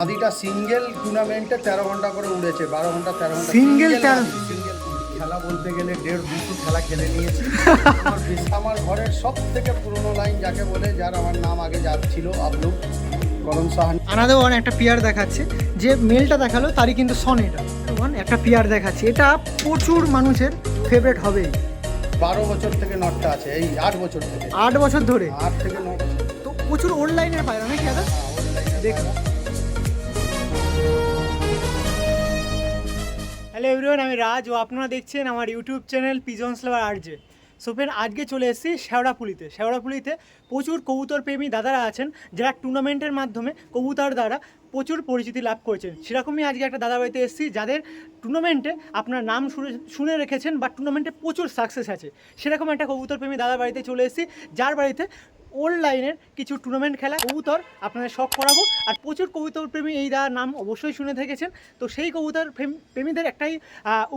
নদীটা সিঙ্গেল টুর্নামেন্টে তেরো ঘণ্টা করে উড়েছে বারো ঘণ্টা তেরো ঘণ্টা। সিঙ্গেল খেলা বলতে গেলে দেড় দুশো খেলা খেলে নিয়েছি। আমার আমার ঘরের সব থেকে পুরোনো লাইন যাকে বলে যার আমার নাম আগে যার ছিল আবলু করম সাহানি। আনাদে ওয়ান একটা পিয়ার দেখাচ্ছে যে মেলটা দেখাল তারই কিন্তু সন এটা। ওয়ান একটা পিয়ার দেখাচ্ছে এটা প্রচুর মানুষের ফেভারিট হবে বারো বছর থেকে নটটা আছে এই আট বছর থেকে। আট বছর ধরে। আট থেকে ন বছর। তো প্রচুর অনলাইনের পায়রা নাকি দাদা? দেখুন হ্যালো এভরিওয়ান আমি রাজ ও আপনারা দেখছেন আমার ইউটিউব চ্যানেল পিজন স্লাভার আরজে সো আজকে চলে এসেছি শেওড়াপুলিতে শেওড়াপুলিতে প্রচুর কবুতর প্রেমী দাদারা আছেন, যারা টুর্নামেন্টের মাধ্যমে কবুতর দ্বারা প্রচুর পরিচিতি লাভ করেছেন। সেরকমই আজকে একটা দাদা বাড়িতে এসেছি, যাদের টুর্নামেন্টে আপনার নাম শুনে শুনে রেখেছেন বা টুর্নামেন্টে প্রচুর সাকসেস আছে। সেরকম একটা কবুতর প্রেমী দাদার বাড়িতে চলে এসেছি, যার বাড়িতে অনলাইনের কিছু টুর্নামেন্ট খেলা, কবুতর আপনাদের শখ করাবো। আর প্রচুর কবুতর প্রেমী, এই দাদার নাম অবশ্যই শুনে থেকেছেন। তো সেই কবুতর প্রেমীদের একটাই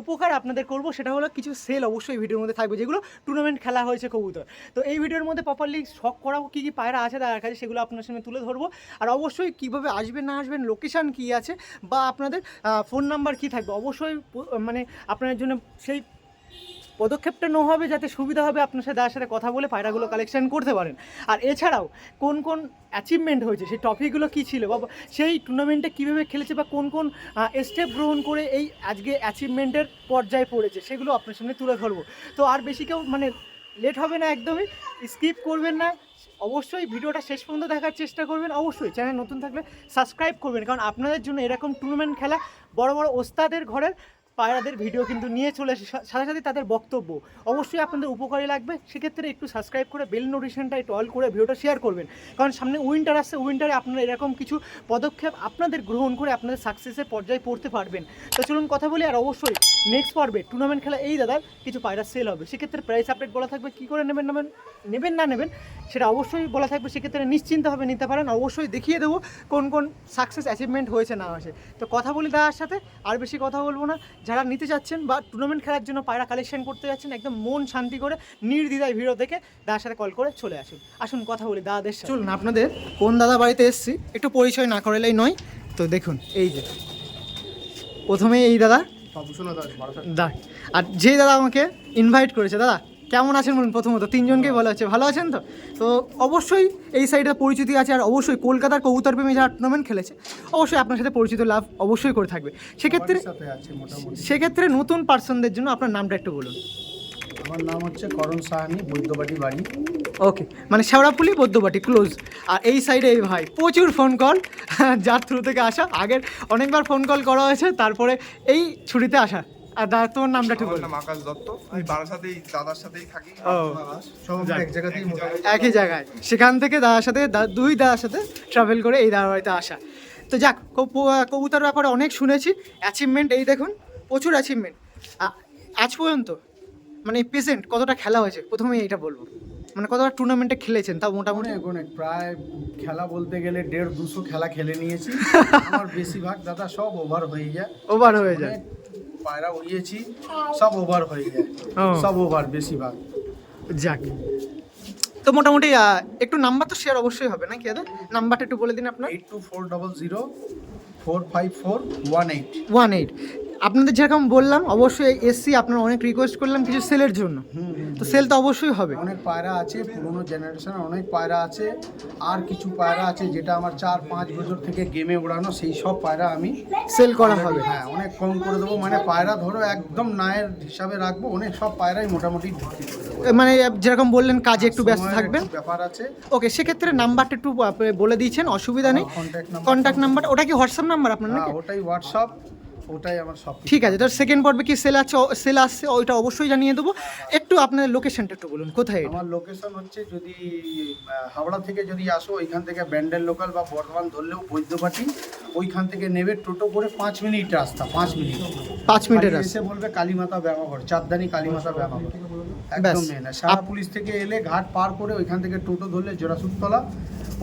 উপকার আপনাদের করব, সেটা হলো কিছু সেল অবশ্যই ভিডিওর মধ্যে থাকবে, যেগুলো টুর্নামেন্ট খেলা হয়েছে কবুতর। তো এই ভিডিওর মধ্যে প্রপারলি শখ করাবো, কী কী পায়রা আছে, তার কাছে সেগুলো আপনার সামনে তুলে ধরবো। আর অবশ্যই কীভাবে আসবেন, না আসবেন লোকেশান কী আছে, বা আপনাদের ফোন নাম্বার কী থাকবে, অবশ্যই মানে আপনার জন্য সেই পদক্ষেপটা নেওয়া হবে যাতে সুবিধা হবে আপনার সাথে দাদার সাথে কথা বলে পায়রাগুলো কালেকশন করতে পারেন। আর এছাড়াও কোন কোন অ্যাচিভমেন্ট হয়েছে? সেই টপিকগুলো কী ছিল? বা সেই টুর্নামেন্টে কীভাবে খেলেছে? বা কোন কোন স্টেপ গ্রহণ করে এই আজকে অ্যাচিভমেন্টের পর্যায়ে পড়েছে? সেগুলো আপনার সামনে তুলে ধরবো। তো আর বেশি কেউ মানে লেট হবে না একদমই। স্কিপ করবেন না। অবশ্যই ভিডিওটা শেষ পর্যন্ত দেখার চেষ্টা করবেন। অবশ্যই চ্যানেল নতুন থাকলে সাবস্ক্রাইব করবেন। কারণ আপনাদের জন্য এরকম টুর্নামেন্ট খেলা বড় বড় ওস্তাদের ঘরের পায়রাদের ভিডিও কিন্তু নিয়ে চলে সাথে সাথে তাদের বক্তব্য। অবশ্যই আপনাদের উপকারী লাগবে, সেক্ষেত্রে একটু সাবস্ক্রাইব করে বেল নোটিফিকেশনটা একটু অল করে ভিডিওটা শেয়ার করবেন। কারণ সামনে উইন্টার আসছে উইন্টারে আপনারা এরকম কিছু পদক্ষেপ আপনাদের গ্রহণ করে আপনাদের সাকসেসের পর্যায়ে পড়তে পারবেন। তো চলুন কথা বলি, আর অবশ্যই নেক্সট পর্বে টুর্নামেন্ট খেলা এই দাদার কিছু পায়রা সেল হবে। সেক্ষেত্রে প্রাইস আপডেট বলা থাকবে, কী করে নেবেন নেবেন নেবেন না নেবেন, সেটা অবশ্যই বলা থাকবে। সেক্ষেত্রে নিশ্চিন্তভাবে নিতে পারেন। অবশ্যই দেখিয়ে দেবো কোন কোন সাকসেস অ্যাচিভমেন্ট হয়েছে না হয়েছে। তো কথা বলি দাদার সাথে, আর বেশি কথা বলব না। যারা নিতে যাচ্ছেন বা টুর্নামেন্ট খেলার জন্য পায়রা কালেকশন করতে যাচ্ছেন একদম মন শান্তি করে নির্দ্বিধায় ভিডিও দেখে দাদার সাথে কল করে চলে আসুন। আসুন কথা বলি দাদাদের সাথে। চলুন আপনাদের কোন দাদা বাড়িতে এসেছি একটু পরিচয় না করলেই নয়। তো দেখুন এই যে প্রথমে এই দাদা। দাদা দা আর যে দাদা আমাকে ইনভাইট করেছে দাদা কেমন আছেন বলুন প্রথমত? তিনজনকেই বলা হচ্ছে। ভালো আছেন তো? তো অবশ্যই এই সাইডে পরিচিতি আছে আর অবশ্যই কলকাতার কবুতর প্রেমী যারা টুর্নামেন্ট খেলেছে অবশ্যই আপনার সাথে পরিচিত লাভ অবশ্যই করে থাকবে। সেক্ষেত্রে সেক্ষেত্রে নতুন পার্সনদের জন্য আপনার নামটা একটু বলুন। আমার নাম হচ্ছে করণ সাহানি বৈদ্যবাটি বাড়ি। ওকে মানে শেওড়াপুলি বদ্যবাটি ক্লোজ আর এই সাইডে এই ভাই প্রচুর ফোন কল যার থ্রু থেকে আসা। আগের অনেকবার ফোন কল করা হয়েছে তারপরে এই ছুটিতে আসা। আর দাদা তোমার নামটা একটু আমার নাম আকাশ দত্ত। আমি বারাসাতেই দাদার সাথেই থাকি ও। সব এক জায়গাতেই একই জায়গায়। সেখান থেকে দাদার সাথে দা- দুই দাদার সাথে ট্রাভেল করে এই দাদার বাড়িতে আসা। তো যাক কবু- কবুতর ব্যাপারে অনেক শুনেছি। অ্যাচিভমেন্ট এই দেখুন প্রচুর অ্যাচিভমেন্ট আজ পর্যন্ত মানে প্রেজেন্ট কতটা খেলা হয়েছে? প্রথমে এইটা বলব। মানে কতটা টুর্নামেন্টে খেলেছেন তাও মোটামুটি? অনেক প্রায় খেলা বলতে গেলে দেড় দুশো খেলা খেলে নিয়েছি। আমার বেশিরভাগ দাদা সব ওভার হয়ে যায়। ওভার হয়ে যায়। পায়রা উড়িয়েছি সব ওভার হয়ে যায়। সব ওভার বেশিরভাগ। যাক। তো মোটামুটি একটু নাম্বার তো শেয়ার অবশ্যই হবে নাকি দাদা নাম্বারটা একটু বলে দিন আপনার। Eight two four double zero four five four one eight one eight আপনাদের যেরকম বললাম অবশ্যই এসসি আপনারা অনেক রিকোয়েস্ট করলাম কিছু সেলের জন্য। তো সেল তো অবশ্যই হবে। অনেক পায়রা আছে পুরোনো জেনারেশনের অনেক পায়রা আছে আর কিছু পায়রা আছে যেটা আমার চার পাঁচ বছর থেকে গেমে ওড়ানো সেই সব পায়রা আমি সেল করা হবে। হ্যাঁ অনেক কম করে দেবো। মানে পায়রা ধরো একদম নায়ের হিসাবে রাখব অনেক সব পায়রাই মোটামুটি বিক্রি করে দেবো মানে যেরকম বললেন কাজে একটু ব্যস্ত থাকবেন। ব্যাপার আছে। ওকে সেক্ষেত্রে নাম্বারটা একটু বলে দিয়েছেন অসুবিধা নেই। কন্ট্যাক্ট নাম্বার ওটা কি হোয়াটসঅ্যাপ নাম্বার আপনার হ্যাঁ নাকি? ওটাই হোয়াটসঅ্যাপ ওটাই আমার সব ঠিক আছে তো সেকেন্ড পর্বে কি সেল আছে? সেল আসছে ওইটা অবশ্যই জানিয়ে দেবো। একটু আপনার লোকেশনটা একটু বলুন কোথায় আমার লোকেশন হচ্ছে যদি হাওড়া থেকে যদি আসো ওইখান থেকে ব্যান্ডেল লোকাল বা বর্ধমান ধরলেও বৈদ্যবাটি ওইখান থেকে নেবে টোটো করে পাঁচ মিনিট রাস্তা পাঁচ মিনিট। পাঁচ মিনিটের এসে বলবে কালীমাতা ব্যামাঘর চাঁদদানি কালীমাতা ব্যামাঘর ব্যাস। একদম মেন সারা পুলিশ থেকে এলে ঘাট পার করে ওইখান থেকে টোটো ধরলে জোড়াসুরতলা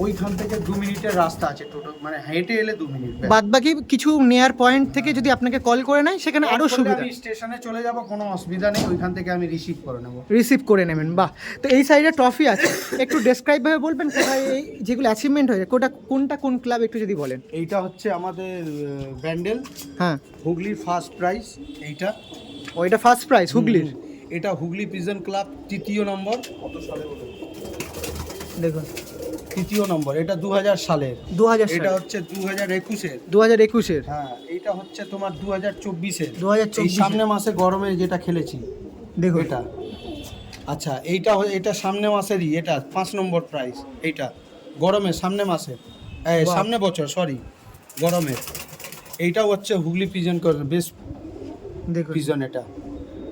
ওইখান থেকে দু মিনিটের রাস্তা আছে টোটো মানে হেঁটে এলে দু মিনিট। বাদ বাকি কিছু নেয়ার পয়েন্ট থেকে যদি আপনাকে কল করে নেয় সেখানে আরও সুবিধা। আমি স্টেশনে চলে যাব কোনো অসুবিধা নেই ওইখান থেকে আমি রিসিভ করে নেব। রিসিভ করে নেবেন বাহ। তো এই সাইডে ট্রফি আছে। একটু ডেসক্রাইব ভাবে বলবেন কোথায় এই যেগুলো অ্যাচিভমেন্ট হয়েছে কোনটা কোনটা কোন ক্লাব একটু যদি বলেন। এইটা হচ্ছে আমাদের ব্যান্ডেল হ্যাঁ। হুগলির ফার্স্ট প্রাইজ এইটা। ওইটা ফার্স্ট প্রাইজ হুগলির? এটা হুগলি পিজন ক্লাব তৃতীয় নম্বর। কত সালে দেখুন। তৃতীয় নম্বর এটা দু হাজার সালের। দু হাজার এটা হচ্ছে দু হাজার একুশের। দু হাজার একুশের। হ্যাঁ এটা হচ্ছে তোমার দু হাজার চব্বিশের। দু হাজার চব্বিশ সামনে মাসে গরমে যেটা খেলেছি দেখো। এটা। আচ্ছা এইটা এটা সামনে মাসেরই এটা পাঁচ নম্বর প্রাইস এইটা। গরমে সামনে মাসে। সামনে বছর সরি গরমের এইটাও হচ্ছে হুগলি পিজন বেস্ট দেখুন পিজন এটা।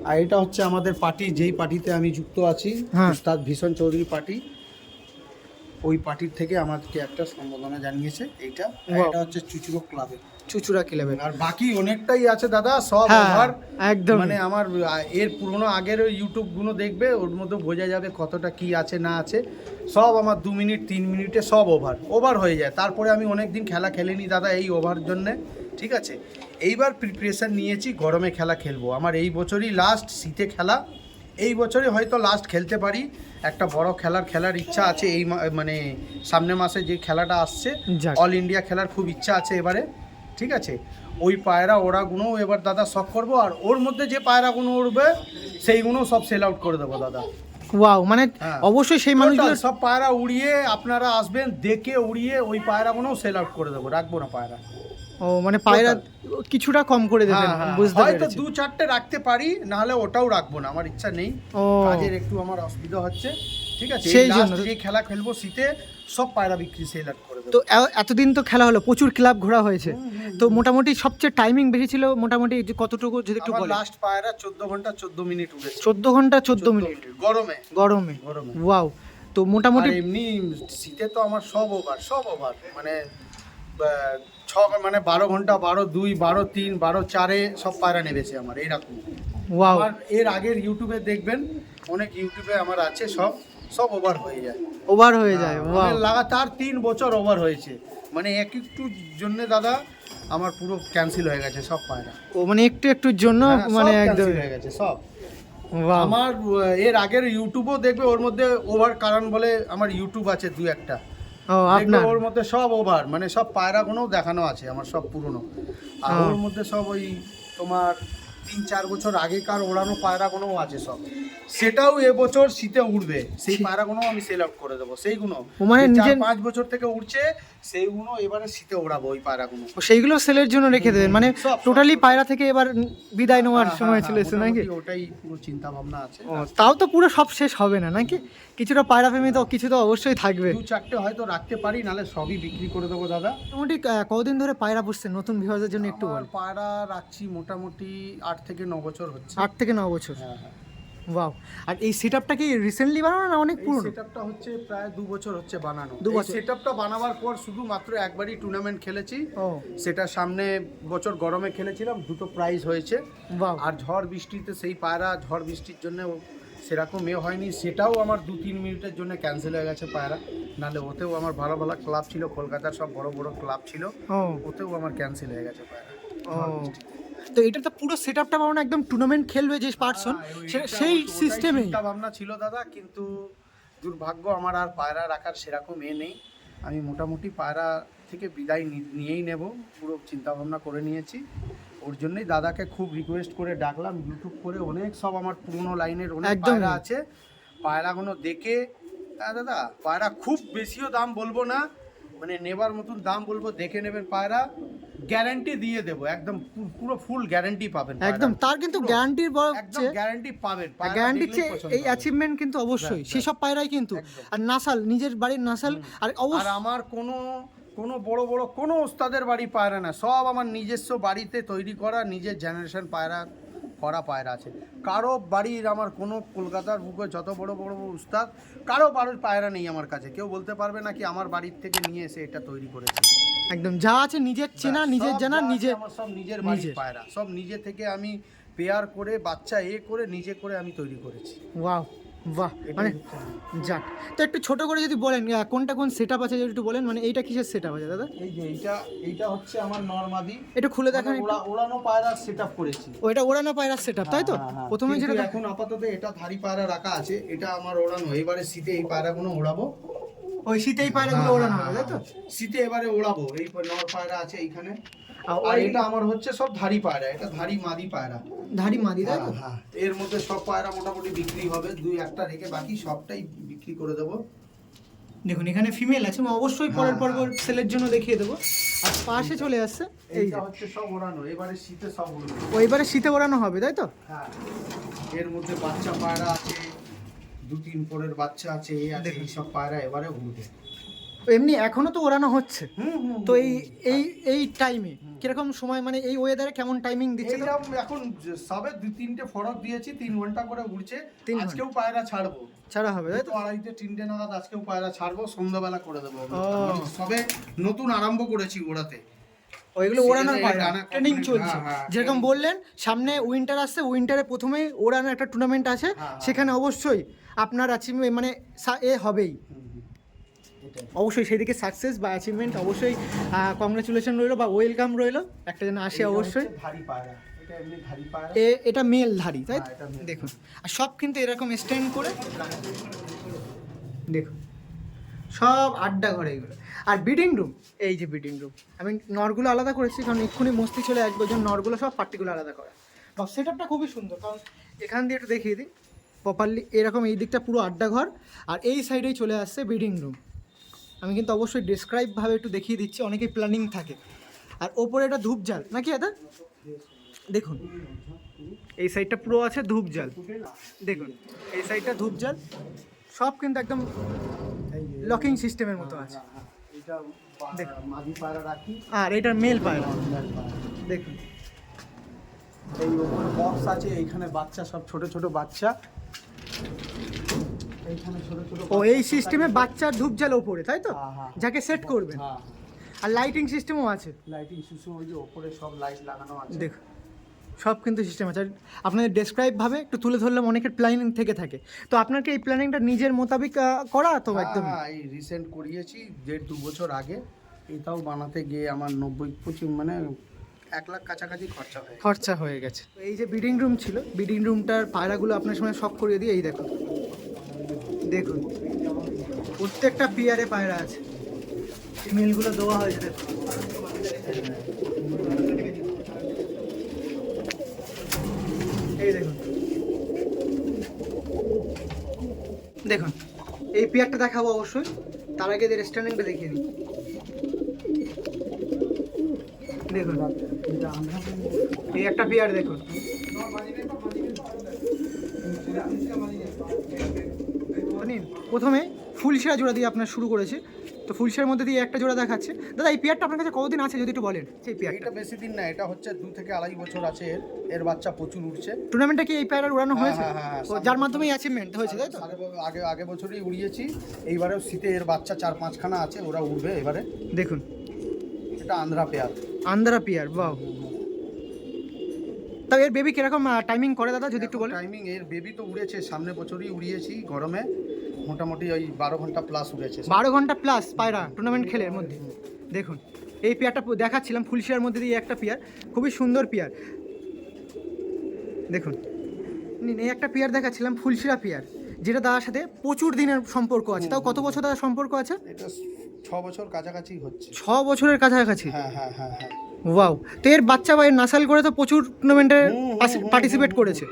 আর এটা হচ্ছে আমাদের পার্টি যেই পার্টিতে আমি যুক্ত আছি হ্যাঁ। উস্তাদ ভীষণ চৌধুরী পার্টি ওই পার্টির থেকে আমাকে একটা সম্বোধনা জানিয়েছে এইটা। এটা হচ্ছে চুচুরো ক্লাবে। চুচুড়া ক্লাবের আর বাকি অনেকটাই আছে দাদা সব হ্যাঁ ওভার একদম। মানে আমার এর পুরনো আগের ওই ইউটিউবগুলো দেখবে ওর মধ্যে বোঝা যাবে কতটা কি আছে না আছে। সব আমার দু মিনিট তিন মিনিটে সব ওভার ওভার হয়ে যায়। তারপরে আমি অনেক দিন খেলা খেলিনি দাদা এই ওভার জন্যে ঠিক আছে? এইবার প্রিপারেশন নিয়েছি গরমে খেলা খেলব। আমার এই বছরই লাস্ট শীতে খেলা। এই বছরই হয়তো লাস্ট খেলতে পারি। একটা বড় খেলার খেলার ইচ্ছা আছে এই মানে সামনে মাসে যে খেলাটা আসছে অল ইন্ডিয়া খেলার খুব ইচ্ছা আছে এবারে ঠিক আছে? ওই পায়রা ওড়াগুলো এবার দাদা শখ করব আর ওর মধ্যে যে পায়রা পায়রাগুলো উঠবে সেইগুলো সব সেল আউট করে দেবো দাদা। ওয়াও মানে হ্যাঁ। অবশ্যই সেই মানুষগুলো সব পায়রা উড়িয়ে আপনারা আসবেন দেখে উড়িয়ে ওই পায়রাগুলোও সেল আউট করে দেবো রাখব না পায়রা। ও মানে পায়রা কিছুটা কম করে দেবেন হ্যাঁ, হ্যাঁ, বুঝতে হয়তো দু চারটে রাখতে পারি নাহলে ওটাও রাখব না আমার ইচ্ছা নেই। কাজের একটু আমার অসুবিধা হচ্ছে। ঠিক আছে সেই জন্য। যে খেলা খেলব শীতে সব পায়রা বিক্রি সেল করে তো এতদিন তো খেলা হলো প্রচুর ক্লাব ঘোরা হয়েছে। তো মোটামুটি সবচেয়ে টাইমিং বেশি ছিল মোটামুটি কতটুকু যদি একটু বলেন। লাস্ট পায়রা চোদ্দ ঘণ্টা চোদ্দ মিনিট উঠেছে। চোদ্দ ঘণ্টা চোদ্দ মিনিট গরমে। গরমে। গরমে। ওয়াও তো মোটামুটি এমনি শীতে তো আমার সব ওভার সব ওভার মানে ছ মানে বারো ঘণ্টা বারো দুই বারো তিন বারো চারে সব পায়রা নেবেছে আমার এইরকম। ওয়াও। আমার এর আগের ইউটিউবে দেখবেন অনেক ইউটিউবে আমার আছে সব সব ওভার হয়ে যায়। ওভার হয়ে যায় হ্যাঁ, লাগাতার তিন বছর ওভার হয়েছে। মানে এক একটু জন্য দাদা আমার পুরো ক্যান্সেল হয়ে গেছে সব পায়রা। ও মানে একটু একটুর জন্য হ্যাঁ, মানে একদম হয়ে গেছে সব। আমার এর আগের ইউটিউবও দেখবে ওর মধ্যে ওভার কারণ বলে আমার ইউটিউব আছে দু একটা। আপনার? ওর মধ্যে সব ওভার মানে সব পায়রাগুলোও দেখানো আছে আমার সব পুরনো। আর। ওর মধ্যে সব ওই তোমার তিন চার বছর আগেকার ওড়ানো পায়রাগুলোও আছে সব। সেটাও এবছর শীতে উঠবে সেই পায়রাগুলোও আমি সেল আউট করে দেবো সেইগুলো। মানে চার পাঁচ বছর থেকে উঠছে সেইগুলো এবারে শীতে ওড়াবো ওই পায়রাগুলো। সেইগুলো সেলের জন্য রেখে দেবেন। মানে টোটালি পায়রা থেকে এবার বিদায় নেওয়ার হ্যাঁ, সময় হ্যাঁ, চলে এসেছে নাকি? ওটাই পুরো চিন্তা ভাবনা আছে তাও তো পুরো সব শেষ হবে না নাকি? কিছুটা পায়রা প্রেমী তো কিছু তো অবশ্যই থাকবে। দু চারটে হয়তো রাখতে পারি নাহলে সবই বিক্রি করে দেবো দাদা। মোটামুটি কতদিন ধরে পায়রা পুষছেন নতুন ভিউয়ারদের জন্য একটু বল। পায়রা রাখছি মোটামুটি আট থেকে ন বছর হচ্ছে। আট থেকে ন বছর। হ্যাঁ হ্যাঁ। ওয়াও আর এই সেটআপটা কি রিসেন্টলি বানানো না অনেক পুরনো? সেটআপটা হচ্ছে প্রায় দু বছর হচ্ছে বানানো। দু বছর। সেটআপটা বানাবার পর শুধু মাত্র একবারই টুর্নামেন্ট খেলেছি। ও। সেটা সামনে বছর গরমে খেলেছিলাম দুটো প্রাইজ হয়েছে। আর ঝড় বৃষ্টিতে সেই পায়রা ঝড় বৃষ্টির জন্য সেরকম এ হয়নি। সেটাও আমার দু তিন মিনিটের জন্য ক্যান্সেল হয়ে গেছে পায়রা। নাহলে ওতেও আমার ভালো ভালো ক্লাব ছিল কলকাতার সব বড় বড় ক্লাব ছিল ওতেও আমার ক্যান্সেল হয়ে গেছে পায়রা। ও। তো এটা তো পুরো সেটআপটা বানানো একদম টুর্নামেন্ট খেলবে যে পার্সন হ্যাঁ, সেই সিস্টেমে ভাবনা ছিল দাদা কিন্তু দুর্ভাগ্য আমার আর পায়রা রাখার সেরকম এ নেই। আমি মোটামুটি পায়রা থেকে বিদায় নি- নিয়েই নেব পুরো চিন্তা ভাবনা করে নিয়েছি। ওর জন্যই দাদাকে খুব রিকোয়েস্ট করে ডাকলাম ইউটিউব করে অনেক সব আমার পুরনো লাইনের অনেক। পায়রা আছে। পায়রাগুলো দেখে দাদা পায়রা খুব বেশিও দাম বলব না মানে নেবার মতন দাম বলব দেখে নেবেন পায়রা। গ্যারান্টি দিয়ে দেবো একদম পুরো ফুল গ্যারান্টি পাবেন একদম তার কিন্তু গ্যারান্টি গ্যারান্টির বড় একদম গ্যারান্টি পাবেন গ্যারান্টি এই অ্যাচিভমেন্ট কিন্তু অবশ্যই ব্যাস, সেসব পায়রাই কিন্তু। আর নাসাল নিজের বাড়ির নাসাল আর আর অবশ্যই আমার কোনো কোনো বড় বড় কোনো ওস্তাদের বাড়ি পায়রা না সব আমার নিজস্ব বাড়িতে তৈরি করা নিজের জেনারেশন পায়রা করা পায়রা আছে। কারও বাড়ির আমার কোনো কলকাতার বুকে যত বড় বড় বড় উস্তাদ কারও বাড়ির পায়রা নেই আমার কাছে। কেউ বলতে পারবে না কি আমার বাড়ির থেকে নিয়ে এসে এটা তৈরি করেছে। একদম যা আছে নিজের চেনা নিজের জানা নিজের আমার সব নিজের বাড়ির পায়রা। সব নিজে থেকে আমি পেয়ার করে বাচ্চা এ করে নিজে করে আমি তৈরি করেছি। ওয়াও। বাহ মানে যাক। তো একটু ছোট করে যদি বলেন কোনটা কোন সেট আপ আছে যদি একটু বলেন মানে এইটা কিসের সেট আপ আছে দাদা? এই যে এইটা এইটা হচ্ছে আমার নর্মাদি। একটু খুলে দেখান মানে ওড়ানো পায়রা সেট আপ করেছি। ওইটা ওড়ানো পায়রার সেট আপ তাই তো? হ্যাঁ, হ্যাঁ। প্রথমে যেটা এখন আপাতত এটা ধারি পায়রা রাখা আছে এটা আমার ওড়ানো। এবারে শীতে এই পায়রাগুলো ওড়াবো। ওই শীতেই পায়রাগুলো হ্যাঁ, ওড়ানো হ্যাঁ, হবে তাই তো? হ্যাঁ। শীতে এবারে ওড়াবো। এই নর পায়রা আছে এইখানে। আর এটা আমার হচ্ছে সব ধারি পায়রা এটা ধারি মাদি পায়রা। ধারি মাদি তাই হ্যাঁ, হ্যাঁ। এর মধ্যে সব পায়রা মোটামুটি বিক্রি হবে দুই একটা রেখে বাকি সবটাই বিক্রি করে দেবো। দেখুন এখানে ফিমেল আছে আমি অবশ্যই পরের হ্যাঁ, পর্ব সেলের জন্য দেখিয়ে দেবো। আর পাশে চলে আসছে এই হচ্ছে সব ওড়ানো এবারে শীতে সব উড়বে ওইবারে শীতে ওড়ানো হবে তাই তো? হ্যাঁ এর মধ্যে বাচ্চা পায়রা আছে দু তিন পরের বাচ্চা আছে এই আছে এই সব পায়রা এবারে উড়বে। এমনি এখনও তো ওড়ানো হচ্ছে। তো এই এই এই টাইমে কীরকম সময় মানে এই ওয়েদারে কেমন টাইমিং দিচ্ছে? এখন সবে দু তিনটে ফরক দিয়েছি তিন ঘণ্টা করে উড়ছে। আজকেও পায়রা ছাড়বো। ছাড়া হবে তাই তো? আড়াইটে তিনটে নাগাদ আজকেও পায়রা ছাড়বো সন্ধ্যাবেলা করে দেবো সবে নতুন আরম্ভ করেছি ওড়াতে। ওইগুলো ওড়ানোর পায়রা। ট্রেনিং চলছে। হ্যাঁ, হ্যাঁ, যেরকম বললেন সামনে উইন্টার আসছে উইন্টারে প্রথমেই ওড়ানোর একটা টুর্নামেন্ট আছে। হ্যাঁ। সেখানে অবশ্যই আপনার অ্যাচিভমেন্ট মানে এ হবেই। অবশ্যই সেদিকে সাকসেস বা অ্যাচিভমেন্ট অবশ্যই কংগ্রেচুলেশন রইল বা ওয়েলকাম রইল। একটা যেন আসে অবশ্যই। পায়রা। এ এটা মেল ধারী তাই? হ্যাঁ। দেখুন। আর সব কিন্তু এরকম স্ট্যান্ড করে দেখুন। সব আড্ডা ঘরে এগুলো। আর বিডিং রুম এই যে বিডিং রুম আমি নরগুলো আলাদা করেছি কারণ এক্ষুনি মস্তি চলে এক জন নরগুলো সব পার্টিকুলার আলাদা করা। বা সেট আপটা খুবই সুন্দর কারণ এখান দিয়ে একটু দেখিয়ে দিই। প্রপারলি এরকম এই দিকটা পুরো আড্ডা ঘর আর এই সাইডেই চলে আসছে বিডিং রুম আমি কিন্তু অবশ্যই ডেসক্রাইবভাবে একটু দেখিয়ে দিচ্ছি, অনেকেই প্ল্যানিং থাকে। আর ওপরে এটা ধূপ জাল, নাকি দাদা দেখুন, এই সাইডটা পুরো আছে ধূপ জাল। দেখুন, এই সাইডটা ধূপ জাল, সব কিন্তু একদম লকিং সিস্টেমের মতো আছে। আর এটার মেল পায়রা। দেখুন, এই ওপরে বক্স আছে, এইখানে বাচ্চা, সব ছোট ছোট বাচ্চা। ও এই সিস্টেমে বাচ্চার ধূপ জাল ওপরে তাই তো? হ্যাঁ, হ্যাঁ। যাকে সেট করবেন। হ্যাঁ। আর লাইটিং সিস্টেমও আছে। লাইটিং শিশু ওই যে ওপরে সব লাইট লাগানো আছে। দেখুন সব কিন্তু সিস্টেম আছে। আর আপনাদের ডেসক্রাইবভাবে একটু তুলে ধরলাম অনেকের প্ল্যানিং থেকে থাকে। তো আপনার কি এই প্ল্যানিংটা নিজের মোতাবিক করা তো একদম এই রিসেন্ট করিয়েছি দেড় দু বছর আগে। এটাও বানাতে গিয়ে আমার নব্বই পঁচিশ মানে এক লাখ কাছাকাছি খরচা হয়ে খরচা হয়ে গেছে। এই যে বিডিং রুম ছিল বিডিং রুমটার পায়রাগুলো আপনার সময় শখ করিয়ে দিয়ে এই দেখুন। দেখুন, প্রত্যেকটা পিয়ারে পায়রা আছে। মিলগুলো দেওয়া হয়েছে। এই দেখুন। দেখুন, এই পিয়ারটা দেখাবো অবশ্যই। তার আগে এদের স্ট্যান্ডিংটা দেখিয়ে দিই। দেখুন, এই একটা পেয়ার দেখুন তো নিন, প্রথমে ফুলশিরা জোড়া দিয়ে আপনার শুরু করেছে। তো ফুলশিরার মধ্যে দিয়ে একটা জোড়া দেখাচ্ছে। দাদা এই পেয়ারটা আপনার কাছে কতদিন আছে যদি একটু বলেন? সেই পেয়ারটা। এটা বেশি দিন না এটা হচ্ছে দু থেকে আড়াই বছর আছে এর। এর বাচ্চা প্রচুর উঠছে টুর্নামেন্টে কি এই পেয়ার উড়ানো হ্যাঁ, হয়েছে? হ্যাঁ, হ্যাঁ, যার মাধ্যমে অ্যাচিভমেন্ট হয়েছে তাই তো? আগে আগে বছরই উড়িয়েছি। এইবারেও শীতে এর বাচ্চা চার পাঁচখানা আছে ওরা উঠবে এবারে। দেখুন। এটা আন্ধ্রা পেয়ার। আন্দ্রা পেয়ার বাহ। তা এর বেবি কীরকম টাইমিং করে দাদা যদি একটু বলেন? টাইমিং এর বেবি তো উড়েছে সামনে বছরই উড়িয়েছি গরমে। মোটামুটি ওই বারো ঘণ্টা প্লাস উড়েছে বারো ঘণ্টা প্লাস পায়রা টুর্নামেন্ট খেলে এর মধ্যে। দেখুন এই পেয়ারটা দেখাচ্ছিলাম ফুলশিয়ার মধ্যে দিয়ে একটা পেয়ার খুবই সুন্দর পেয়ার। দেখুন নিন, এই একটা পেয়ার দেখাচ্ছিলাম ফুলশিরা পেয়ার যেটা দাদার সাথে প্রচুর দিনের সম্পর্ক আছে। তাও কত বছর দাদার সম্পর্ক আছে? এটা ছ বছর কাছাকাছি হচ্ছে। ছ বছরের কাছাকাছি? হ্যাঁ হ্যাঁ হ্যাঁ হ্যাঁ। ওয়াও তো এর বাচ্চা বা এর নাসাল করে তো প্রচুর টুর্নামেন্টে পার্টিসিপেট করেছে।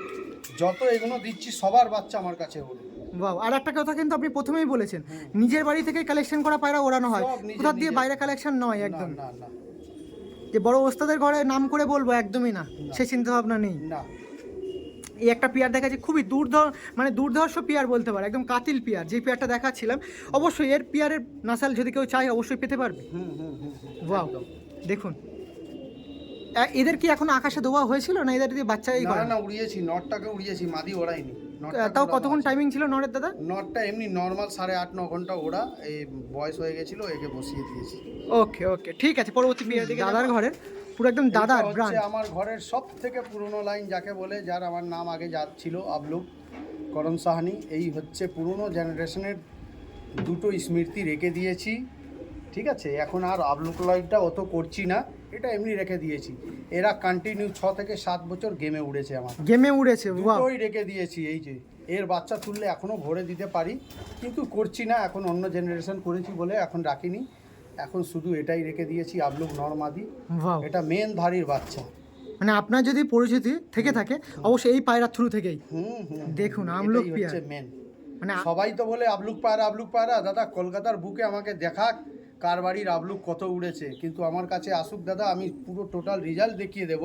যত এগুলো দিচ্ছি সবার বাচ্চা আমার কাছে হলো ওয়াও আর একটা কথা কিন্তু আপনি প্রথমেই বলেছেন। নিজের বাড়ি থেকে কালেকশন করা পায়রা ওড়ানো হয়। কোথা দিয়ে বাইরে কালেকশন নয় একদম। না না। যে বড় ওস্তাদের ঘরে নাম করে বলব একদমই না। সে চিন্তা ভাবনা নেই। না। এই একটা পেয়ার দেখাচ্ছি খুবই দুর্ধর মানে দুর্ধর্ষ পেয়ার বলতে পারে একদম কাতিল পেয়ার। যে পেয়ারটা দেখাচ্ছিলাম অবশ্যই এর পেয়ারের নাসাল যদি কেউ চায় অবশ্যই পেতে পারবে। ওয়াও দেখুন। এদের কি এখন আকাশে দোয়া হয়েছিল না এদের দিয়ে বাচ্চা এই না উড়িয়েছি নটটাকে উড়িয়েছি মাদি ওড়াইনি তাও কতক্ষণ টাইমিং ছিল নরের দাদা নটটা এমনি নর্মাল সাড়ে আট ন ঘণ্টা ওড়া এই বয়স হয়ে গেছিল একে বসিয়ে দিয়েছি। ওকে ওকে ঠিক আছে পরবর্তী পেয়ার দিকে দাদার ঘরের পুরো একদম দাদার ব্রাঞ্চ। আমার ঘরের সব থেকে পুরনো লাইন যাকে বলে যার আমার নাম আগে যা ছিল আবলুক করণ সাহানি। এই হচ্ছে পুরনো জেনারেশনের দুটো স্মৃতি রেখে দিয়েছি। ঠিক আছে এখন আর আবলুক লাইটটা অত করছি না। এটা এমনি রেখে দিয়েছি। এরা কন্টিনিউ ছ থেকে সাত বছর গেমে উড়েছে আমার। গেমে উড়েছে দুটোই রেখে দিয়েছি এই যে। এর বাচ্চা তুললে এখনও ভরে দিতে পারি কিন্তু করছি না এখন অন্য জেনারেশন করেছি বলে এখন রাখিনি। এখন শুধু এটাই রেখে দিয়েছি আবলুক নর্মাদি। এটা মেন ধারির বাচ্চা। মানে আপনার যদি পরিচিতি থেকে থাকে অবশ্যই এই পায়রার থ্রু থেকেই। দেখুন, আমলক হচ্ছে মেন মানে সবাই তো বলে আবলুক পায়রা আবলুক পায়রা দাদা কলকাতার বুকে আমাকে দেখাক। কার বাড়ির আবলুক কত উড়েছে? কিন্তু আমার কাছে আসুক দাদা আমি পুরো টোটাল রেজাল্ট দেখিয়ে দেব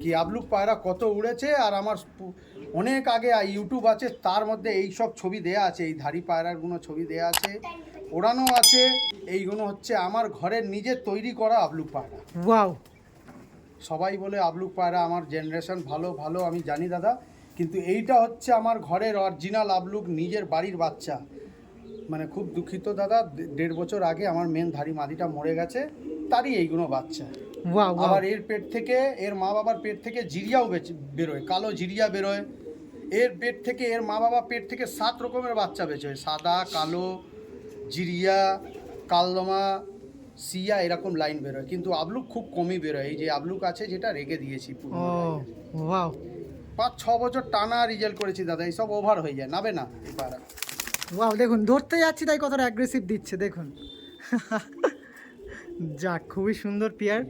কি আবলুক পায়রা কত উড়েছে আর আমার অনেক আগে ইউটিউব আছে তার মধ্যে এই সব ছবি দেয়া আছে এই ধারি পায়রাগুলো ছবি দেয়া আছে ওড়ানো আছে এইগুলো হচ্ছে আমার ঘরের নিজের তৈরি করা আবলুক পায়রা। ওয়াও সবাই বলে আবলুক পায়রা আমার জেনারেশন ভালো ভালো আমি জানি দাদা কিন্তু এইটা হচ্ছে আমার ঘরের অরিজিনাল আবলুক নিজের বাড়ির বাচ্চা। মানে খুব দুঃখিত দাদা। দেড় বছর আগে আমার মেন ধারি মাদিটা মরে গেছে তারই এইগুলো বাচ্চা। আবার এর পেট থেকে এর মা বাবার পেট থেকে জিরিয়াও বেরোয় কালো জিরিয়া বেরোয়। এর পেট থেকে এর মা বাবা পেট থেকে সাত রকমের বাচ্চা বেরোয় সাদা কালো জিরিয়া কালদমা সিয়া এরকম লাইন বেরোয়। কিন্তু আবলুক খুব কমই বেরোয়। এই যে আবলুক আছে যেটা রেখে দিয়েছি পাঁচ ছ বছর টানা রিজাল্ট করেছি দাদা। এইসব ওভার হয়ে যায়। নাবে না পায়রা ওয়াও দেখুন ধরতে যাচ্ছি তাই কতটা অ্যাগ্রেসিভ দিচ্ছে দেখুন। যাক খুবই সুন্দর পেয়ার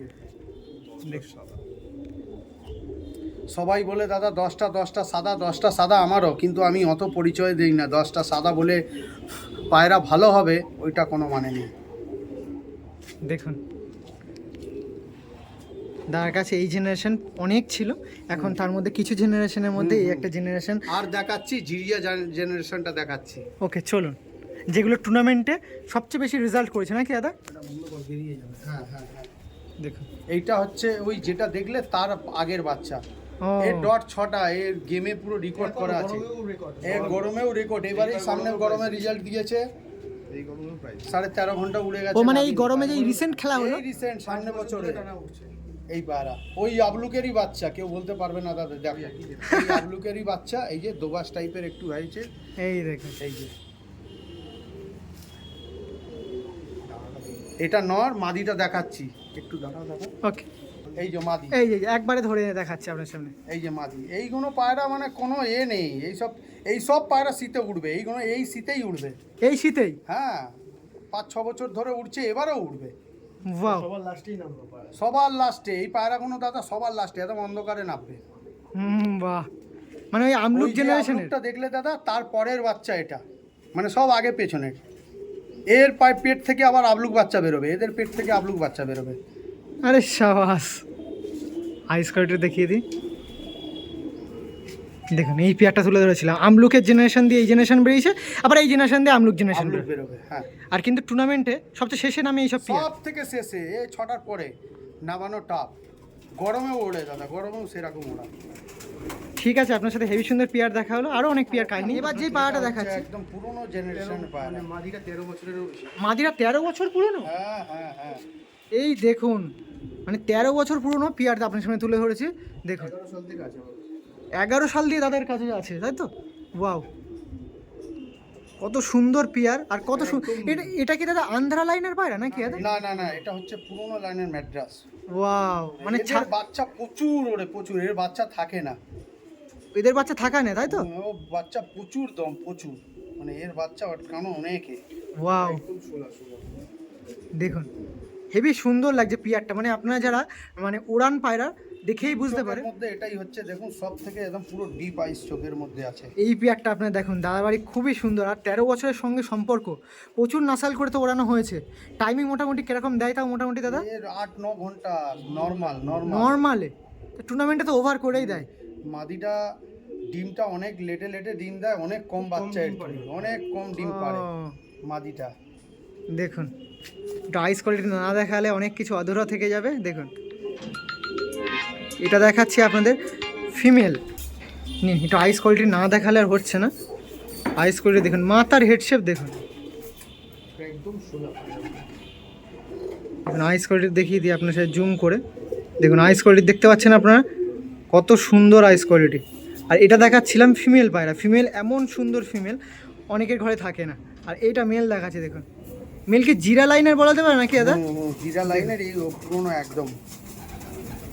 সবাই বলে দাদা দশটা দশটা সাদা দশটা সাদা আমারও কিন্তু আমি অত পরিচয় দিই না। দশটা সাদা বলে পায়রা ভালো হবে ওইটা কোনো মানে নেই। দেখুন দাদার কাছে এই জেনারেশন অনেক ছিল। এখন তার মধ্যে কিছু জেনারেশনের মধ্যে এই একটা জেনারেশন আর দেখাচ্ছি জিরিয়া জেনারেশনটা দেখাচ্ছি। ওকে চলুন। যেগুলো টুর্নামেন্টে সবচেয়ে বেশি রেজাল্ট করেছে নাকি দাদা? হ্যাঁ হ্যাঁ হ্যাঁ। দেখুন এইটা হচ্ছে ওই যেটা দেখলে তার আগের বাচ্চা। এর ডট ছটা এর গেমে পুরো রেকর্ড করা আছে। এর গরমেও রেকর্ড এবারেই সামনে গরমে রেজাল্ট দিয়েছে। এই সাড়ে তেরো ঘণ্টা উড়ে গেছে ও মানে এই গরমে যে রিসেন্ট খেলা হলো? এই রিসেন্ট সামনে বছরে এই পায়রা ওই আবলুকেরই বাচ্চা কেউ বলতে পারবে না দাদা দেখো। এই আবলুকেরই বাচ্চা এই যে দোবাস টাইপের একটু হয়েছে। এই দেখুন এই যে। এটা নর মাদিটা দেখাচ্ছি। একটু দেখাও দেখাও ওকে। এই যে মাদি। এই যে একবারে ধরে দেখাচ্ছি আপনার সামনে। এই যে মাদি। এইগুলো পায়রা মানে কোনো এ নেই। এইসব এই সব পায়রা শীতে উঠবে এইগুলো এই শীতেই উঠবে এই শীতেই? হ্যাঁ। পাঁচ ছ বছর ধরে উঠছে এবারও উঠবে ওয়াও সবার লাস্টে এই পায়রাগুলো দাদা সবার লাস্টে একদম অন্ধকারে নামবে। হুম বাহ। মানে ওই আমলুক জেনারেশনের দেখলে দাদা তার পরের বাচ্চা এটা। মানে সব আগে পেছনের। এর পায়ে পেট থেকে আবার আবলুক বাচ্চা বেরোবে এদের পেট থেকে আবলুক বাচ্চা বেরোবে। আরে সাবাস। আইস কার্টে দেখিয়ে দিই। দেখুন এই পেয়ারটা তুলে ধরেছিলাম। আমলুকের জেনারেশন দিয়ে এই জেনারেশন বেরিয়েছে আবার এই জেনারেশন দিয়ে আমলুক জেনারেশন বেরোবে। হ্যাঁ। আর কিন্তু টুর্নামেন্টে সবচেয়ে শেষে নামে এইসব পেয়ার সব থেকে শেষে এই ছটার পরে নামানো টাপ গরমে ওড়ে দাদা গরমেও সেরকম ওড়া। ঠিক আছে আপনার সাথে হেভি সুন্দর পেয়ার দেখা হলো। আরও অনেক পেয়ার কাহিনী। এবার যে পাড়াটা দেখাচ্ছে। একদম পুরনো জেনারেশন পায়রা মাদিটা তেরো বছরেরও বেশি। মাদিরা তেরো বছর পুরনো? হ্যাঁ হ্যাঁ হ্যাঁ। এই দেখুন মানে তেরো বছর পুরনো পেয়ারটা আপনার সামনে তুলে ধরেছি। দেখুন। এগারো সাল দিয়ে তাদের কাছে আছে তাই তো? ওয়াও কত সুন্দর পেয়ার আর কত এটা এটা কি দাদা আন্ধ্রা লাইনের পায়রা নাকি দাদা না না না এটা হচ্ছে পুরনো লাইনের ম্যাড্রাস। ওয়াও মানে বাচ্চা প্রচুর ওরে প্রচুর। এর বাচ্চা থাকে না। এদের বাচ্চা থাকা নেই তাই তো? ও বাচ্চা প্রচুর দম প্রচুর। মানে এর বাচ্চা আটকানো অনেকে। ওয়াও দেখুন হেভি সুন্দর লাগছে পিয়ারটা। মানে আপনারা যারা মানে উড়ান পায়রা দেখেই বুঝতে পারে। মধ্যে এটাই হচ্ছে দেখুন সব থেকে একদম পুরো ডিপ আইস চোখের মধ্যে আছে। এই পেয়ারটা আপনার দেখুন দাদাবাড়ি খুবই সুন্দর। আর তেরো বছরের সঙ্গে সম্পর্ক প্রচুর নাসাল করে তো ওড়ানো হয়েছে। টাইমিং মোটামুটি কীরকম দেয় তাও মোটামুটি দাদা? আট ন ঘণ্টা নর্মাল নর্মাল নর্মালে টুর্নামেন্টে তো ওভার করেই দেয়। মাদিটা ডিমটা অনেক লেটে লেটে ডিম দেয় অনেক কম বাচ্চা অনেক কম ডিম পারে মাদিটা। দেখুন আইস কোয়ালিটি না দেখালে অনেক কিছু অধুরা থেকে যাবে দেখুন। এটা দেখাচ্ছি আপনাদের ফিমেল নিন, এটা আইস কোয়ালিটি না দেখালে আর হচ্ছে না। আইস কোয়ালিটি দেখুন, মাথার হেডশেপ দেখুন। দেখুন আইস কোয়ালিটি দেখিয়ে দিই আপনার সাথে জুম করে। দেখুন আইস কোয়ালিটি দেখতে পাচ্ছেন আপনারা? কত সুন্দর আইস কোয়ালিটি আর এটা দেখাচ্ছিলাম ফিমেল পায়রা। ফিমেল এমন সুন্দর ফিমেল অনেকের ঘরে থাকে না। আর এইটা মেল দেখাচ্ছে, দেখুন। মেলকে জিরা লাইনের বলাতে পারে নাকি, দাদা? জিরা লাইনের এই পুরোনো একদম।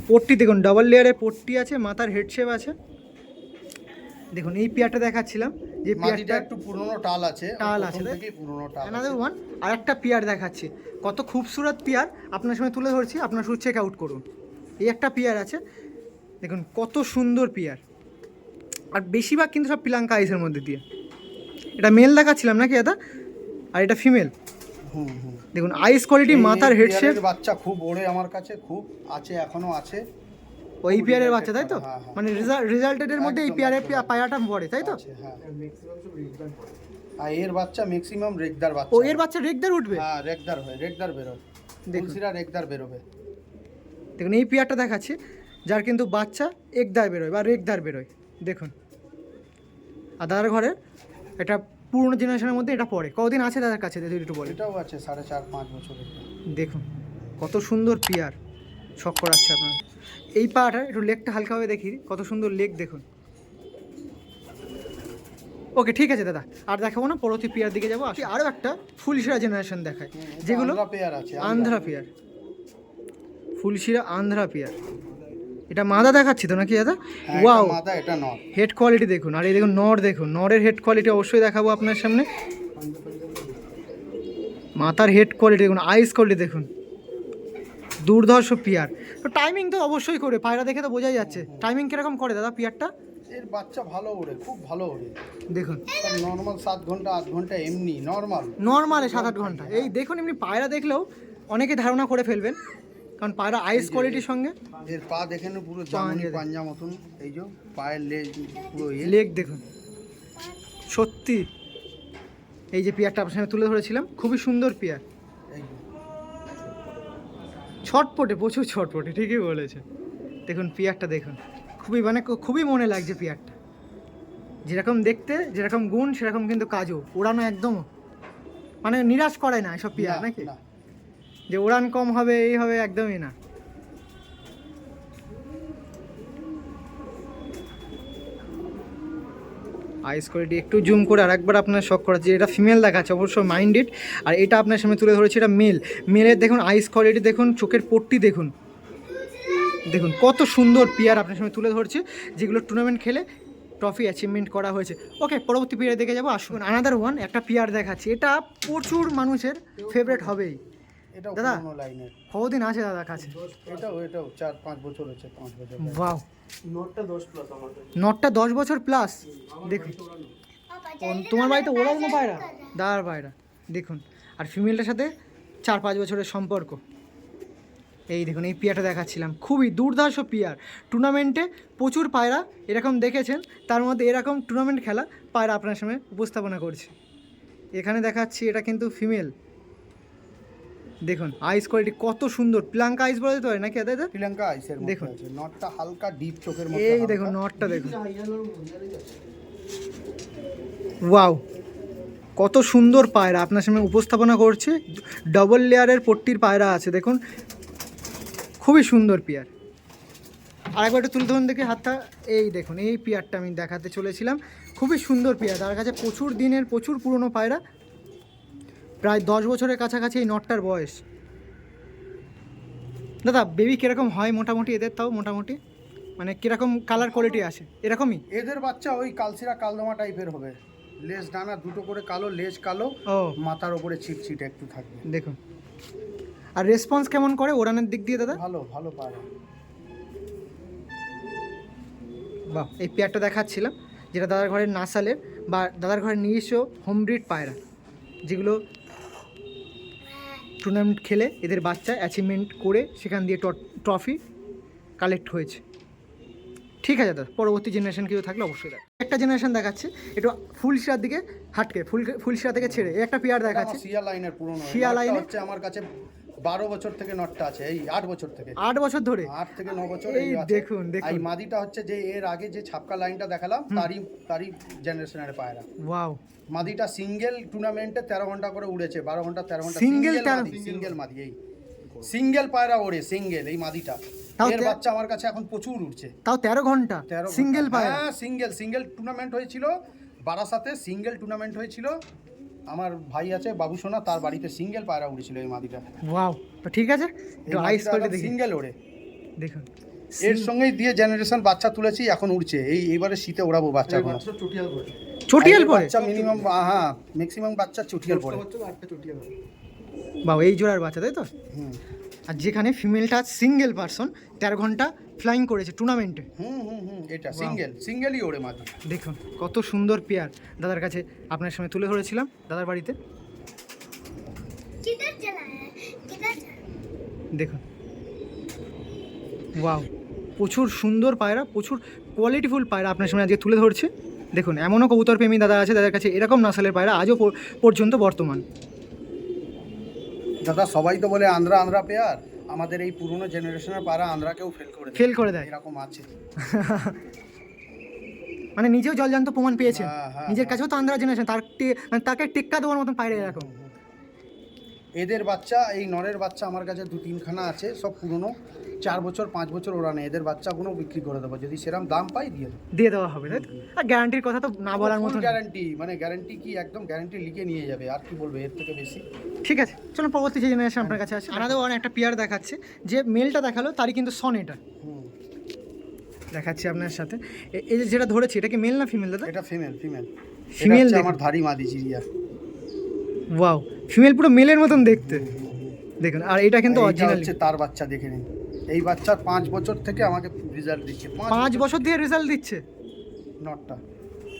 পট্টি দেখুন ডাবল লেয়ারে পট্টি আছে মাথার হেডশেপ আছে। দেখুন এই পেয়ারটা দেখাচ্ছিলাম যে পেয়ারটা একটু পুরোনো টাল আছে টাল আছে, পুরোনো টাল অ্যানাদার ওয়ান আর একটা পেয়ার দেখাচ্ছি। কত খুবসুরত পেয়ার আপনার সঙ্গে তুলে ধরছি আপনার শুধু চেক আউট করুন। এই একটা পেয়ার আছে দেখুন কত সুন্দর পেয়ার। আর বেশিরভাগ কিন্তু সব পিলাঙ্কা আইসের মধ্যে দিয়ে। এটা মেল দেখাচ্ছিলাম নাকি দাদা? আর এটা ফিমেল দেখুন আইস কোয়ালিটি মাথার হেড শেপ বাচ্চা খুব ওড়ে আমার কাছে খুব আছে এখনও আছে। ওই পেয়ারের বাচ্চা তাই তো? হ্যাঁ, হ্যাঁ। মানে রেজাল্টেডের মধ্যে এই পেয়ারের একদম। পেয়া- পড়ে তাই তো? হ্যাঁ। এর বাচ্চা ম্যাক্সিমাম রেগদার বাচ্চা। ও এর বাচ্চা রেগদার উঠবে? হ্যাঁ রেগদার হয় রেগদার দেখুন। তুলসিরা রেগদার বেরোবে। দেখুন এই পেয়ারটা দেখাচ্ছি যার কিন্তু বাচ্চা একদার বেরোয় বা রেগদার বেরোয়। দেখুন আর দাদার ঘরে এটা পুরনো জেনারেশনের মধ্যে এটা পড়ে কতদিন আছে দাদার কাছে? যদি একটু বলে এটাও আছে সাড়ে চার পাঁচ বছরের দেখুন কত সুন্দর পেয়ার। শখ করাচ্ছে আপনার। এই পাটা একটু লেগটা হালকাভাবে দেখি। কত সুন্দর লেগ দেখুন। ওকে ঠিক আছে দাদা। আর দেখাবো না পরবর্তী পেয়ার দিকে যাব। আসি আরও একটা ফুলশিরা জেনারেশন দেখায় যেগুলো আন্ধ্রা পেয়ার আছে আন্ধ্রা পেয়ার। ফুলশিরা আন্ধ্রা পেয়ার। এটা মাদা দেখাচ্ছি তো নাকি দাদা? হ্যাঁ, ওয়াও এটা মাথা এটা নর। হেড কোয়ালিটি দেখুন। আর এই দেখুন নর দেখুন। নরের হেড কোয়ালিটি অবশ্যই দেখাবো আপনার সামনে। মাথার হেড কোয়ালিটি দেখুন আইস কোয়ালিটি দেখুন। দুর্ধর্ষ পিয়ার। তো টাইমিং তো অবশ্যই করে পায়রা দেখে তো বোঝাই যাচ্ছে। টাইমিং কীরকম করে দাদা পিয়ারটা? এর বাচ্চা ভালো ওড়ে খুব ভালো ওড়ে। দেখুন। নর্মাল সাত ঘণ্টা আট ঘণ্টা এমনি নর্মাল নর্মালে সাত আট ঘণ্টা। এই দেখুন এমনি পায়রা দেখলেও অনেকে ধারণা করে ফেলবেন কারণ পায়রা আইস কোয়ালিটির সঙ্গে? এর পা দেখে নে পুরো জামুনি পাঞ্জা মতন এই যে পায়ের লেজ পুরো ইয়ে। লেগ দেখুন। সত্যি। এই যে পিয়ারটা আপনার সামনে তুলে ধরেছিলাম খুবই সুন্দর পিয়ার। ছটপটে প্রচুর ছটপটে ঠিকই বলেছে দেখুন পিয়ারটা দেখুন। খুবই মানে খুবই মনে লাগছে পিয়ারটা। যেরকম দেখতে যেরকম গুণ সেরকম কিন্তু কাজও ওড়ানো একদম মানে নিরাশ করে না এসব পিয়ার নাকি। যে উড়ান কম হবে, এই হবে, একদমই না। আইস কোয়ালিটি একটু জুম করে আর একবার আপনার শখ করাচ্ছি এটা ফিমেল দেখাচ্ছে, অবশ্য মাইন্ডেড আর এটা আপনার সামনে তুলে ধরেছি, এটা মেল মেলের দেখুন আইস কোয়ালিটি দেখুন, চোখের পট্টি দেখুন। দেখুন, কত সুন্দর পেয়ার আপনার সামনে তুলে ধরছে, যেগুলো টুর্নামেন্ট খেলে ট্রফি অ্যাচিভমেন্ট করা হয়েছে। ওকে পরবর্তী পেয়ারে দেখে যাব, আসুন আনাদার ওয়ান একটা পেয়ার দেখাচ্ছি। এটা প্রচুর মানুষের ফেভারেট হবেই। এটাও দাদা। পুরোনো লাইনের। কতদিন আছে দাদার কাছে। এটাও এটাও চার পাঁচ বছর হচ্ছে পাঁচ বছর বাও নোটটা দশ প্লাস আমার নটটা দশ বছর প্লাস দেখুন। তোমার বাড়িতে ওড়ানো পায়রা দাদার পায়রা দেখুন। আর ফিমেলটার সাথে চার পাঁচ বছরের সম্পর্ক। এই দেখুন এই পিয়ারটা দেখাচ্ছিলাম। খুবই দুর্ধর্ষ পিয়ার। টুর্নামেন্টে প্রচুর পায়রা এরকম দেখেছেন। তার মধ্যে এরকম টুর্নামেন্ট খেলা পায়রা আপনার সামনে উপস্থাপনা করছে। এখানে দেখাচ্ছি এটা কিন্তু ফিমেল দেখুন আইস কোয়ালিটি কত সুন্দর। প্লাঙ্কা আইস বলা যেতে পারে নাকি দাদা শ্রীলঙ্কা আইসের দেখুন। নটটা হালকা ডিপ চোখের মধ্যে এই দেখুন নটটা দেখুন। ওয়াও কত সুন্দর পায়রা। আপনার সামনে উপস্থাপনা করছে ডবল লেয়ারের পট্টির পায়রা আছে দেখুন। খুবই সুন্দর পিয়ার। আরেকবার একটু তুলে ধরুন দেখে হাতটা। এই দেখুন এই পিয়ারটা আমি দেখাতে চলেছিলাম। খুবই সুন্দর পিয়ার তার কাছে প্রচুর দিনের প্রচুর পুরনো পায়রা। প্রায় দশ বছরের কাছাকাছি এই নটটার বয়স। দাদা বেবি কীরকম হয় মোটামুটি? এদের তাও মোটামুটি? মানে কীরকম কালার কোয়ালিটি আসে এরকমই? এদের বাচ্চা ওই কালসিরা কালদমা টাইপের হবে। লেজ ডানা দুটো করে কালো লেজ কালো ও। মাথার ওপরে ছিটছিট একটু থাকবে। দেখুন। আর রেসপন্স কেমন করে ওড়ানের দিক দিয়ে দাদা? ভালো ভালো পায়রা বাহ এই পেয়ারটা দেখাচ্ছিলাম যেটা দাদার ঘরের নাসালের বা দাদার ঘরের নিজস্ব হোম ব্রিড পায়রা যেগুলো টুর্নামেন্ট খেলে এদের বাচ্চা অ্যাচিভমেন্ট করে সেখান দিয়ে ট্রফি কালেক্ট হয়েছে। ঠিক আছে দাদা পরবর্তী জেনারেশন কেউ থাকলে অবশ্যই দেখ। একটা জেনারেশন দেখাচ্ছে একটু ফুলশিরার দিকে হাটকে ফুল ফুলশিরা থেকে ছেড়ে একটা পেয়ার দেখাচ্ছে। শিয়া লাইনের পুরনো শিয়া লাইনে হচ্ছে আমার কাছে বারো বছর থেকে নটটা আছে এই আট বছর থেকে। আট বছর ধরে? আট থেকে ন বছর এই দেখুন, দেখুন। এই মাদিটা হচ্ছে যে এর আগে যে ছাপকা লাইনটা দেখালাম তারই তারই জেনারেশনের পায়রা। ওয়াও মাদিটা সিঙ্গেল টুর্নামেন্টে তেরো ঘণ্টা করে উড়েছে বারো ঘণ্টা তেরো ঘণ্টা। তেরো? সিঙ্গেল মাদি এই। সিঙ্গেল পায়রা ওড়ে সিঙ্গেল এই মাদিটা। এর বাচ্চা আমার কাছে এখন প্রচুর উঠছে তাও তেরো ঘণ্টা? তেরো সিঙ্গেল পায়রা? হ্যাঁ সিঙ্গেল সিঙ্গেল টুর্নামেন্ট হয়েছিল বারাসাতে সিঙ্গেল টুর্নামেন্ট হয়েছিল। আমার ভাই আছে বাবু সোনা তার বাড়িতে সিঙ্গেল পায়রা উড়েছিল এই মাদিটা। ওয়াও তো ঠিক আছে? একটু আইস করে দেখি। সিঙ্গেল ওড়ে। দেখুন। এর সঙ্গেই দিয়ে জেনারেশন বাচ্চা তুলেছি এখন উড়ছে। এই এবারে শীতে ওড়াবো বাচ্চা বাচ্চাটা চটিয়াল করে চটিয়াল পরে? বাচ্চা মিনিমাম হ্যাঁ ম্যাক্সিমাম বাচ্চা চুটিয়াল আটটা চটিয়াল হয় বাবা এই জোড়ার বাচ্চা তাই তো? হুম। আর যেখানে ফিমেলটা সিঙ্গেল পারসন তেরো ঘণ্টা ফ্লাইং করেছে টুর্নামেন্টে হুম হুম হুম এটা সিঙ্গেল সিঙ্গেলই ওরে মাথা। দেখুন কত সুন্দর পেয়ার। দাদার কাছে আপনার সামনে তুলে ধরেছিলাম দাদার বাড়িতে। দেখুন। ওয়াও প্রচুর সুন্দর পায়রা প্রচুর কোয়ালিটিফুল পায়রা আপনার সামনে আজকে তুলে ধরছে। দেখুন এমনও কবুতর প্রেমী দাদা আছে দাদার কাছে এরকম নাসালের পায়রা আজও পর্যন্ত বর্তমান। দাদা সবাই তো বলে আন্ধ্রা আন্ধ্রা পেয়ার। আমাদের এই পুরনো জেনারেশনের পায়রা আন্ধ্রাকেও ফেল করে দেয়। ফেল করে দেয় এরকম আছে মানে নিজেও জলজান্ত প্রমাণ পেয়েছেন হ্যাঁ, হ্যাঁ, নিজের হ্যাঁ। কাছেও তো আন্দ্রা জেনারেশন তার মানে তাকে টেক্কা দেওয়ার মতন পাইরে এরকম এদের বাচ্চা এই নরের বাচ্চা আমার কাছে দু তিনখানা আছে সব পুরনো। চার বছর পাঁচ বছর ওড়ানে এদের বাচ্চাগুলো বিক্রি করে দেবো। যদি সেরকম দাম পাই দিয়ে দেবো। দিয়ে দেওয়া হবে তো? আর গ্যারান্টির কথা তো না বলার মতো গ্যারান্টি মানে গ্যারান্টি কি? একদম গ্যারান্টি লিখে নিয়ে যাবে। আর কি বলবে? এর থেকে বেশি। ঠিক আছে চলুন পরবর্তী যে জেনারেশন আপনার কাছে আছে আনাদা ওয়ান একটা পেয়ার দেখাচ্ছে। যে মেলটা দেখাল তারই কিন্তু সন এটা। দেখাচ্ছি আপনার সাথে। এই যে যেটা ধরেছি এটা কি মেল না ফিমেল দাদা? এটা ফিমেল ফিমেল ফিমেল আমার ধারি মাদি চিড়িয়া। ওয়াও ফিমেল পুরো মেলের মতন দেখতে। দেখুন আর এটা কিন্তু অরিজিনাল হচ্ছে তার বাচ্চা দেখে নিন। এই বাচ্চা পাঁচ বছর থেকে আমাকে রেজাল্ট দিচ্ছে। পাঁচ বছর দিয়ে রেজাল্ট দিচ্ছে? নটটা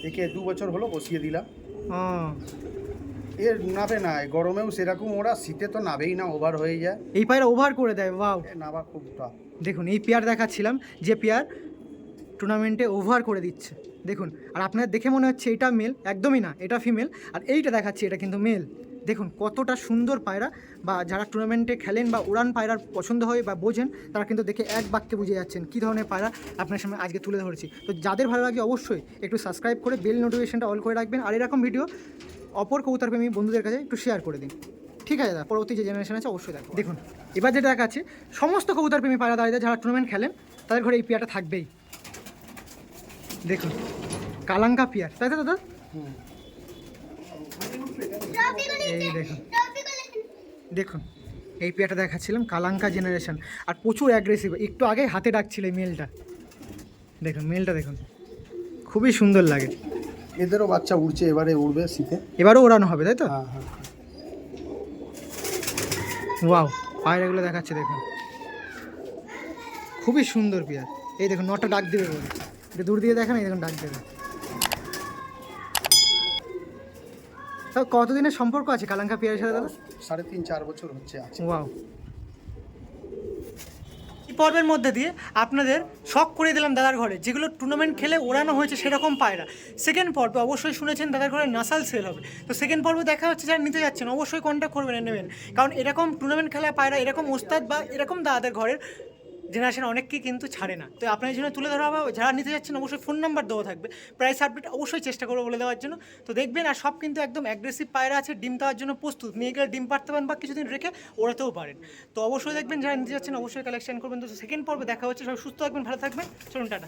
একে দু বছর হলো বসিয়ে দিলাম। এর নাবে না গরমেও সেরকম ওরা শীতে তো নাবেই না ওভার হয়ে যায়। এই পায়রা ওভার করে দেয় ওয়াও নাবা খুব দেখুন এই পেয়ার দেখাচ্ছিলাম যে পেয়ার টুর্নামেন্টে ওভার করে দিচ্ছে। দেখুন, আর আপনার দেখে মনে হচ্ছে এটা মেল একদমই না, এটা ফিমেল আর এইটা দেখাচ্ছে, এটা কিন্তু মেল দেখুন, কতটা সুন্দর পায়রা, বা যারা টুর্নামেন্টে খেলেন বা উড়ান পায়রার পছন্দ হয় বা বোঝেন, তারা কিন্তু দেখে এক বাক্যে বুঝে যাচ্ছেন কী ধরনের পায়রা আপনার সামনে আজকে তুলে ধরেছি। তো যাদের ভালো লাগে অবশ্যই একটু সাবস্ক্রাইব করে বেল নোটিফিকেশনটা অল করে রাখবেন, আর এরকম ভিডিও অপর কবুতরপ্রেমী বন্ধুদের কাছে একটু শেয়ার করে দিন। ঠিক আছে, দাদা, পরবর্তী যে জেনারেশন আছে, অবশ্যই দেখো। দেখুন, এবার যেটা দেখাচ্ছি, সমস্ত কবুতর প্রেমী পায়রা দাঁড়িয়ে যারা টুর্নামেন্ট খেলেন, তাদের ঘরে এই পিয়াটা থাকবেই। দেখুন কালাঙ্কা পিয়ার তাই তো দাদা? এই দেখুন দেখুন এই পেয়ারটা দেখাচ্ছিলাম কালাঙ্কা জেনারেশন আর প্রচুর অ্যাগ্রেসিভ একটু আগে হাতে ডাকছিল এই মেলটা দেখুন মেলটা দেখুন খুবই সুন্দর লাগে। এদেরও বাচ্চা উড়ছে এবারে উড়বে শীতে। এবারও ওড়ানো হবে তাই তো? হ্যাঁ, হ্যাঁ। ওয়াও পায়রাগুলো দেখাচ্ছে দেখুন। খুবই সুন্দর পেয়ার। এই দেখুন নটা ডাক দেবে বলে। দূর দিয়ে দেখেন এই দেখুন ডাক দেবে। তো কতদিনের সম্পর্ক আছে কালাঙ্কা পেয়ারের সাথে দাদা? সাড়ে তিন চার বছর হচ্ছে ওয়াও। এই পর্বের মধ্যে দিয়ে আপনাদের শখ করে দিলাম দাদার ঘরে। যেগুলো টুর্নামেন্ট খেলে ওড়ানো হয়েছে সেরকম পায়রা সেকেন্ড পর্বে অবশ্যই শুনেছেন দাদার ঘরে নাসাল সেল হবে। তো সেকেন্ড পর্বে দেখা হচ্ছে যারা নিতে যাচ্ছেন অবশ্যই কন্ট্যাক্ট করবেন নেবেন। কারণ এরকম টুর্নামেন্ট খেলা পায়রা এরকম ওস্তাদ বা এরকম দাদাদের ঘরের জেনারেশন অনেককেই কিন্তু ছাড়ে না। তো আপনার জন্য তুলে ধরা হবে, যারা নিতে যাচ্ছেন অবশ্যই ফোন নাম্বার দেওয়া থাকবে। প্রাইস আপডেট অবশ্যই চেষ্টা করব বলে দেওয়ার জন্য। তো দেখবেন আর সব কিন্তু একদম অ্যাগ্রেসিভ পায়রা আছে, ডিম দেওয়ার জন্য প্রস্তুত। নিয়ে গেলে ডিম পারতে পারেন বা কিছুদিন রেখে ওড়াতেও পারেন। তো অবশ্যই দেখবেন যারা নিতে যাচ্ছেন অবশ্যই কালেকশন করবেন। তো সেকেন্ড পর্বে দেখা হচ্ছে সব সুস্থ থাকবেন, ভালো থাকবেন। চলুন, টাটা।